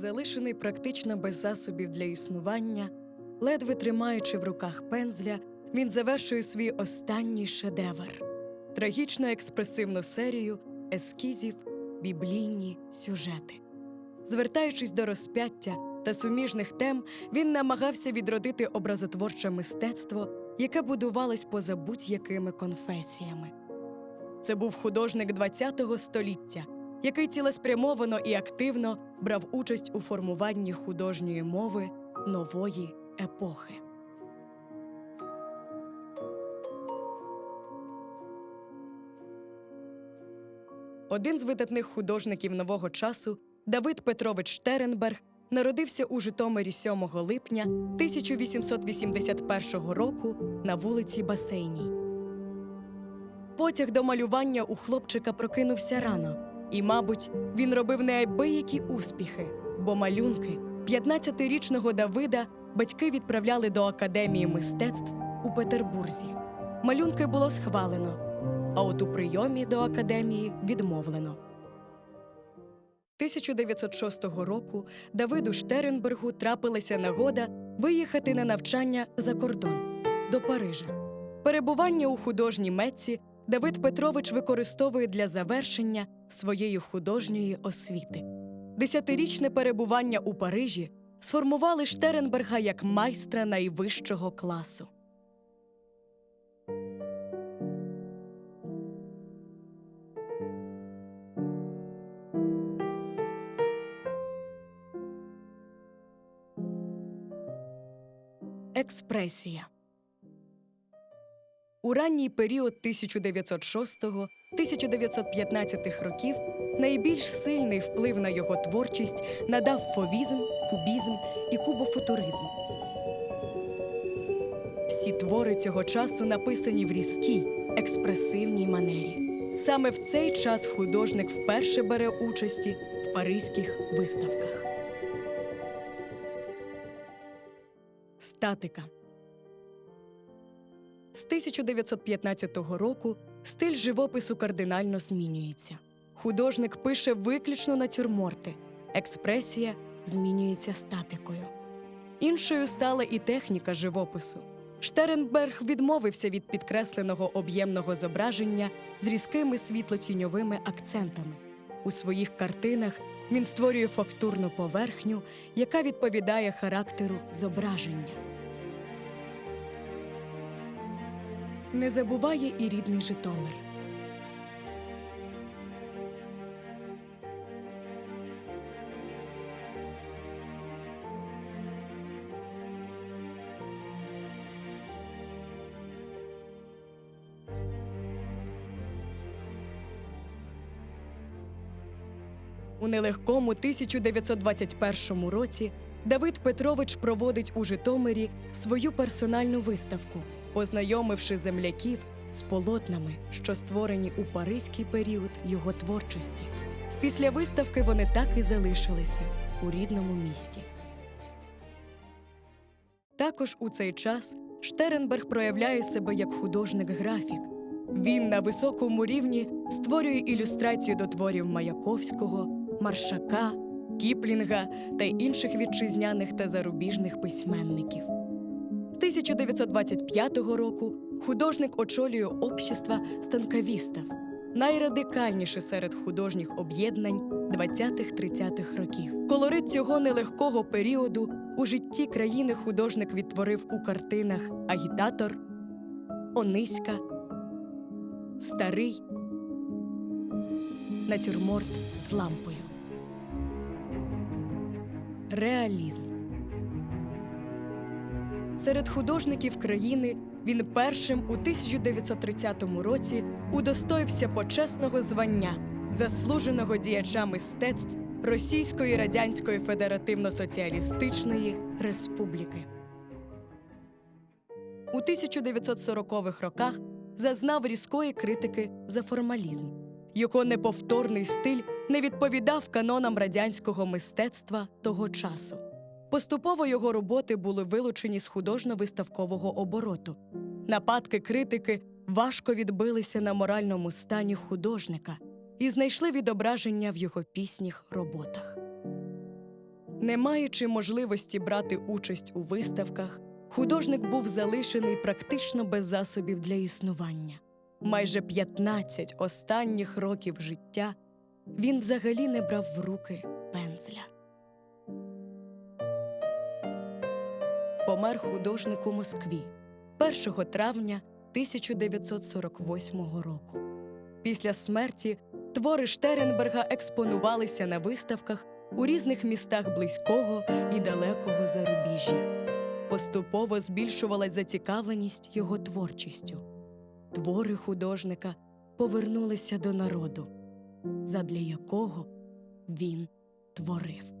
залишений практично без засобів для існування, ледве тримаючи в руках пензля, він завершує свій останній шедевр трагічно експресивну серію ескізів, біблійні сюжети. Звертаючись до розп'яття та суміжних тем, він намагався відродити образотворче мистецтво, яке будувалось поза будь-якими конфесіями. Це був художник ХХ століття, який цілеспрямовано і активно брав участь у формуванні художньої мови нової епохи. Один з видатних художників нового часу, Давид Петрович Штеренберг, народився у Житомирі 7 липня 1881 року на вулиці Басейній. Потяг до малювання у хлопчика прокинувся рано, і, мабуть, він робив неабиякі успіхи, бо малюнки 15-річного Давида батьки відправляли до Академії мистецтв у Петербурзі. Малюнки було схвалено, а от у прийомі до академії відмовлено. 1906 року Давиду Штеренбергу трапилася нагода виїхати на навчання за кордон до Парижа. Перебування у художній Мецці Давид Петрович використовує для завершення своєї художньої освіти. Десятирічне перебування у Парижі сформували Штеренберга як майстра найвищого класу. Експресія у ранній період 1906-1915 років найбільш сильний вплив на його творчість надав фовізм, кубізм і кубофутуризм. Всі твори цього часу написані в різкій, експресивній манері. Саме в цей час художник вперше бере участі в паризьких виставках. Статика з 1915 року стиль живопису кардинально змінюється. Художник пише виключно натюрморти, експресія змінюється статикою. Іншою стала і техніка живопису. Штеренберг відмовився від підкресленого об'ємного зображення з різкими світлотіньовими акцентами. У своїх картинах він створює фактурну поверхню, яка відповідає характеру зображення. Не забуває і рідний Житомир. У нелегкому 1921 році Давид Петрович проводить у Житомирі свою персональну виставку, познайомивши земляків з полотнами, що створені у паризький період його творчості. Після виставки вони так і залишилися у рідному місті. Також у цей час Штеренберг проявляє себе як художник-графік. Він на високому рівні створює ілюстрації до творів Маяковського, Маршака, Кіплінга та інших вітчизняних та зарубіжних письменників. З 1925 року художник очолює общество станкавістів, найрадикальніше серед художніх об'єднань 20-30-х років. Колорит цього нелегкого періоду у житті країни художник відтворив у картинах Агітатор, Ониська, Старий, Натюрморт з лампою. Реалізм серед художників країни він першим у 1930 році удостоївся почесного звання заслуженого діяча мистецтв Російської Радянської Федеративно-Соціалістичної Республіки. У 1940-х роках зазнав різкої критики за формалізм. Його неповторний стиль не відповідав канонам радянського мистецтва того часу. Поступово його роботи були вилучені з художньо-виставкового обороту. Нападки критики важко відбилися на моральному стані художника і знайшли відображення в його пісніх роботах. Не маючи можливості брати участь у виставках, художник був залишений практично без засобів для існування. Майже 15 останніх років життя він взагалі не брав в руки пензля. Помер художник у Москві 1 травня 1948 року. Після смерті твори Штеренберга експонувалися на виставках у різних містах близького і далекого зарубіжжя. Поступово збільшувалась зацікавленість його творчістю. Твори художника повернулися до народу, задля якого він творив.